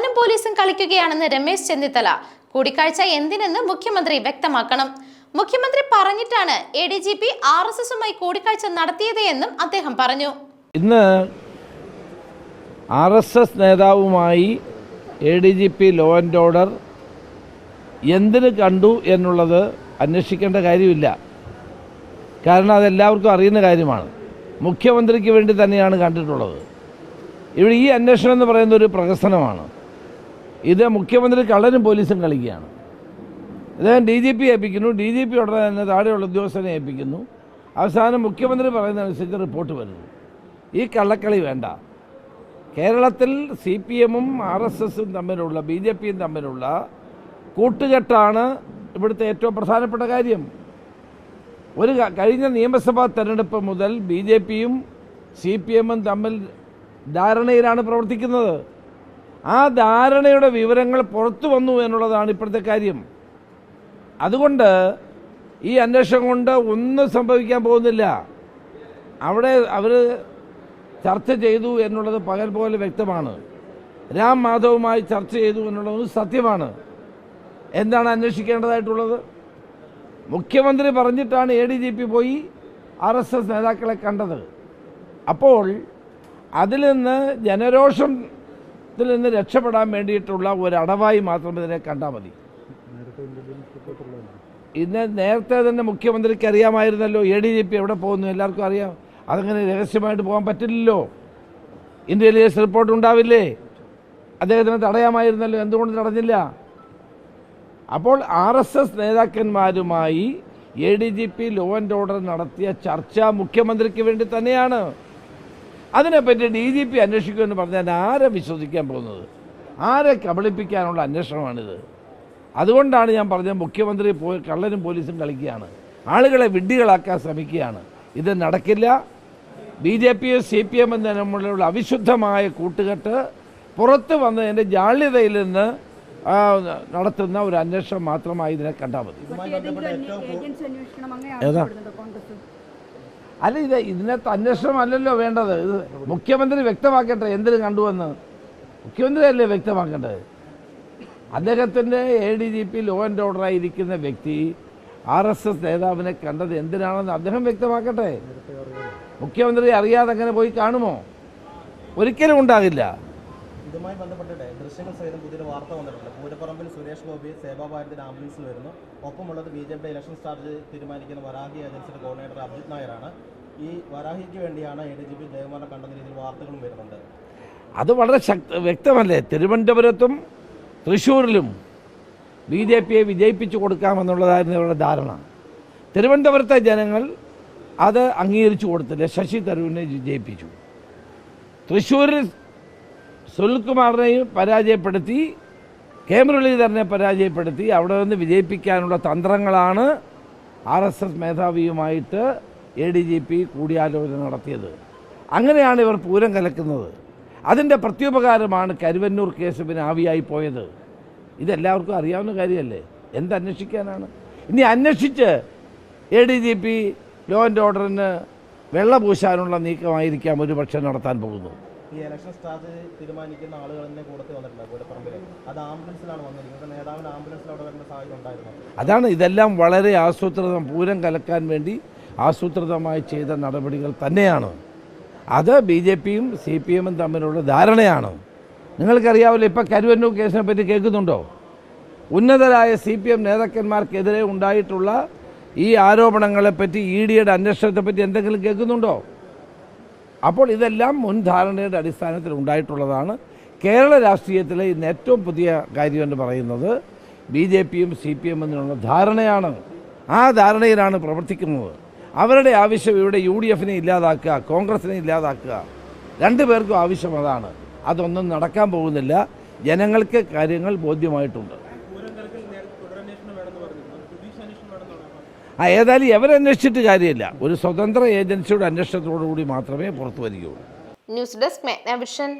കള്ളനും പോലീസും കളിക്കുകയാണെന്ന് രമേശ് ചെന്നിത്തല. കൂടിക്കാഴ്ച എന്തിനെന്ന് മുഖ്യമന്ത്രി വ്യക്തമാക്കണം. മുഖ്യമന്ത്രി പറഞ്ഞിട്ടാണ് A D G P R S എസുമായി കൂടിക്കാഴ്ച നടത്തിയത് എന്നും അദ്ദേഹം പറഞ്ഞു. ഇന്ന് R S S നേതാവുമായി A D G P law and order എന്തിന് കണ്ടു എന്നുള്ളത് അന്വേഷിക്കേണ്ട കാര്യമില്ല. കാരണം അതെല്ലാവർക്കും അറിയുന്ന കാര്യമാണ്. മുഖ്യമന്ത്രിക്ക് വേണ്ടി തന്നെയാണ് കണ്ടിട്ടുള്ളത്. ഇവിടെ ഈ അന്വേഷണം എന്ന് പറയുന്ന ഒരു പ്രഹസനമാണ്. ഇത് മുഖ്യമന്ത്രി കള്ളനും പോലീസും കളിക്കുകയാണ്. അദ്ദേഹം ഡി ജി പി ഏൽപ്പിക്കുന്നു. ഡി ജി പി ഉടനെ തന്നെ താഴെയുള്ള ഉദ്യോഗസ്ഥനെ ഏൽപ്പിക്കുന്നു. അവസാനം മുഖ്യമന്ത്രി പറയുന്നതനുസരിച്ച് റിപ്പോർട്ട് വരുന്നു. ഈ കള്ളക്കളി വേണ്ട. കേരളത്തിൽ സി പി എമ്മും ആർ എസ് എസും തമ്മിലുള്ള ബി ജെ പിയും തമ്മിലുള്ള കൂട്ടുകെട്ടാണ് ഇവിടുത്തെ ഏറ്റവും പ്രധാനപ്പെട്ട കാര്യം. ഒരു കഴിഞ്ഞ നിയമസഭാ തെരഞ്ഞെടുപ്പ് മുതൽ ബി ജെ പിയും സി പി എമ്മും തമ്മിൽ ധാരണയിലാണ് പ്രവർത്തിക്കുന്നത്. ആ ധാരണയുടെ വിവരങ്ങൾ പുറത്തു വന്നു എന്നുള്ളതാണ് ഇപ്പോഴത്തെ കാര്യം. അതുകൊണ്ട് ഈ അന്വേഷണം കൊണ്ട് ഒന്നും സംഭവിക്കാൻ പോകുന്നില്ല. അവിടെ അവർ ചർച്ച ചെയ്തു എന്നുള്ളത് പകൽ പോലെ വ്യക്തമാണ്. രാം മാധവുമായി ചർച്ച ചെയ്തു എന്നുള്ളതും സത്യമാണ്. എന്താണ് അന്വേഷിക്കേണ്ടതായിട്ടുള്ളത്? മുഖ്യമന്ത്രി പറഞ്ഞിട്ടാണ് എ ഡി ജി പി പോയി ആർ എസ് എസ് നേതാക്കളെ കണ്ടത്. അപ്പോൾ അതിൽ നിന്ന് ജനരോഷത്തിൽ നിന്ന് രക്ഷപ്പെടാൻ വേണ്ടിയിട്ടുള്ള ഒരു അടവായി മാത്രം ഇതിനെ കണ്ടാൽ മതി. ഇന്ന് നേരത്തെ തന്നെ മുഖ്യമന്ത്രിക്ക് അറിയാമായിരുന്നല്ലോ എ ഡി ജി പി എവിടെ പോകുന്നു എല്ലാവർക്കും അറിയാം. അതങ്ങനെ രഹസ്യമായിട്ട് പോകാൻ പറ്റില്ലല്ലോ. ഇന്ത്യയിലേസ് റിപ്പോർട്ട് ഉണ്ടാവില്ലേ? അദ്ദേഹത്തിന് തടയാമായിരുന്നല്ലോ എന്തുകൊണ്ട് തടഞ്ഞില്ല? അപ്പോൾ R S S നേതാക്കന്മാരുമായി A D G P law and order നടത്തിയ ചർച്ച മുഖ്യമന്ത്രിക്ക് വേണ്ടി തന്നെയാണ്. അതിനെപ്പറ്റി ഡി ജി പി അന്വേഷിക്കുമെന്ന് പറഞ്ഞാൽ ആരെ വിശ്വസിക്കാൻ പോകുന്നത്? ആരെ കബളിപ്പിക്കാനുള്ള അന്വേഷണമാണിത്? അതുകൊണ്ടാണ് ഞാൻ പറഞ്ഞത് മുഖ്യമന്ത്രി പോയി കള്ളനും പോലീസും കളിക്കുകയാണ്. ആളുകളെ വിഡ്ഢികളാക്കാൻ ശ്രമിക്കുകയാണ്. ഇത് നടക്കില്ല. B J P C P M തമ്മിലുള്ള അവിശുദ്ധമായ കൂട്ടുകെട്ട് പുറത്ത് വന്നതിന്റെ ജാള്യതയിൽ നിന്ന് ആ, നടത്തുന്ന ഒരു അന്വേഷണം മാത്രമായി ഇതിനെ കണ്ടാൽ മതി. ഏതാ? അല്ല ഇത് ഇതിനകത്ത് അന്വേഷണം അല്ലല്ലോ വേണ്ടത്. ഇത് മുഖ്യമന്ത്രി വ്യക്തമാക്കട്ടെ എന്തിനു കണ്ടുവെന്ന്? മുഖ്യമന്ത്രി അല്ലേ വ്യക്തമാക്കേണ്ടത് അദ്ദേഹത്തിന്റെ A D G P law and ഓർഡറായിരിക്കുന്ന വ്യക്തി ആർ എസ് എസ് നേതാവിനെ കണ്ടത് എന്തിനാണെന്ന് അദ്ദേഹം വ്യക്തമാക്കട്ടെ? മുഖ്യമന്ത്രി അറിയാതെ അങ്ങനെ പോയി കാണുമോ? ഒരിക്കലും ഉണ്ടാകില്ല. ഇതുമായി ബന്ധപ്പെട്ടിട്ട് ദൃശ്യങ്ങൾ സഹിതം പുതിയൊരു വാർത്ത വന്നിട്ടുണ്ട്. പൂരപ്പറമ്പിൽ സുരേഷ് ഗോപി സേവാഭാരതിന്റെ ആംബുലൻസിൽ വരുന്നു. ഒപ്പമുള്ളത് B J P election strategy തീരുമാനിക്കുന്ന വരാഹി ഏജൻസിയുടെ കോർഡിനേറ്റർ അഭിജിത് നായരാണ്. ഈ വരാഹിക്ക് വേണ്ടിയാണ് എ ഡി ജി പി ജയകുമാറിനെ കണ്ടെന്ന രീതിയിൽ വാർത്തകളും വരുന്നുണ്ട്. അത് വളരെ ശക്ത വ്യക്തമല്ലേ? തിരുവനന്തപുരത്തും തൃശ്ശൂരിലും ബി ജെ പിയെ വിജയിപ്പിച്ചു കൊടുക്കാമെന്നുള്ളതായിരുന്നു ഇവരുടെ ധാരണ. തിരുവനന്തപുരത്തെ ജനങ്ങൾ അത് അംഗീകരിച്ചു കൊടുത്തില്ല. ശശി തരൂരിനെ വിജയിപ്പിച്ചു തൃശ്ശൂരിൽ സുനിൽകുമാറിനെയും പരാജയപ്പെടുത്തി കെ മുരളീധരനെ പരാജയപ്പെടുത്തി അവിടെ നിന്ന് വിജയിപ്പിക്കാനുള്ള തന്ത്രങ്ങളാണ് ആർ എസ് എസ് മേധാവിയുമായിട്ട് എ ഡി ജി പി കൂടിയാലോചന നടത്തിയത്. അങ്ങനെയാണ് ഇവർ പൂരം കലക്കുന്നത്. അതിന്റെ പ്രത്യുപകാരമാണ് കരുവന്നൂർ കേസ് പിന്നെ ആവിയായി പോയത്. ഇതെല്ലാവർക്കും അറിയാവുന്ന കാര്യമല്ലേ? എന്തന്വേഷിക്കാനാണ് ഇനി അന്വേഷിച്ച് A D G P law and ഓർഡറിന് വെള്ള പൂശാനുള്ള നീക്കമായിരിക്കാം ഒരു പക്ഷേ നടത്താൻ പോകുന്നത്. ഈ ഇലക്ഷൻ സ്ട്രാറ്റജി തീരുമാനിക്കുന്ന ആളുകൾ തന്നെ കൂടത്തിൽ വന്നിട്ടുണ്ട് പൂരപ്പറമ്പിൽ അത് ആംബുലൻസിലാണ് വന്നിരിക്കുന്നത് നേതാവിന്റെ ആംബുലൻസിൽ അവിടെ വരേണ്ട സാഹചര്യം ഉണ്ടായിരുന്നു. അതാണ് ഇതെല്ലാം വളരെ ആസൂത്രിതം പൂരം കലക്കാൻ വേണ്ടി ആസൂത്രിതമായി ചെയ്ത നടപടികൾ തന്നെയാണ്. അത് ബി ജെ പിയും സി പി എമ്മും തമ്മിലുള്ള ധാരണയാണ്. നിങ്ങൾക്കറിയാവില്ല ഇപ്പം കരുവന്നൂർ കേസിനെ പറ്റി കേൾക്കുന്നുണ്ടോ? ഉന്നതരായ സി പി എം നേതാക്കന്മാർക്കെതിരെ ഉണ്ടായിട്ടുള്ള ഈ ആരോപണങ്ങളെപ്പറ്റി ഇ ഡിയുടെ അന്വേഷണത്തെപ്പറ്റി എന്തെങ്കിലും കേൾക്കുന്നുണ്ടോ? അപ്പോൾ ഇതെല്ലാം മുൻധാരണയുടെ അടിസ്ഥാനത്തിൽ ഉണ്ടായിട്ടുള്ളതാണ്. കേരള രാഷ്ട്രീയത്തിലെ ഇന്ന് ഏറ്റവും പുതിയ കാര്യം എന്ന് പറയുന്നത് ബി ജെ പിയും സി പി എം എന്നുള്ള ധാരണയാണ്. ആ ധാരണയിലാണ് പ്രവർത്തിക്കുന്നത്. അവരുടെ ആവശ്യം ഇവിടെ യു ഡി എഫിനെ ഇല്ലാതാക്കുക കോൺഗ്രസിനെ ഇല്ലാതാക്കുക. രണ്ടു പേർക്കും ആവശ്യം അതാണ്. അതൊന്നും നടക്കാൻ പോകുന്നില്ല. ജനങ്ങൾക്ക് കാര്യങ്ങൾ ബോധ്യമായിട്ടുണ്ട്. ആ ഏതായാലും എവരന്വേഷിച്ചിട്ട് കാര്യമില്ല. ഒരു സ്വതന്ത്ര ഏജൻസിയുടെ അന്വേഷണത്തോടു കൂടി മാത്രമേ പുറത്തു വരികയുള്ളൂ. News desk മെഗ്നവിഷൻ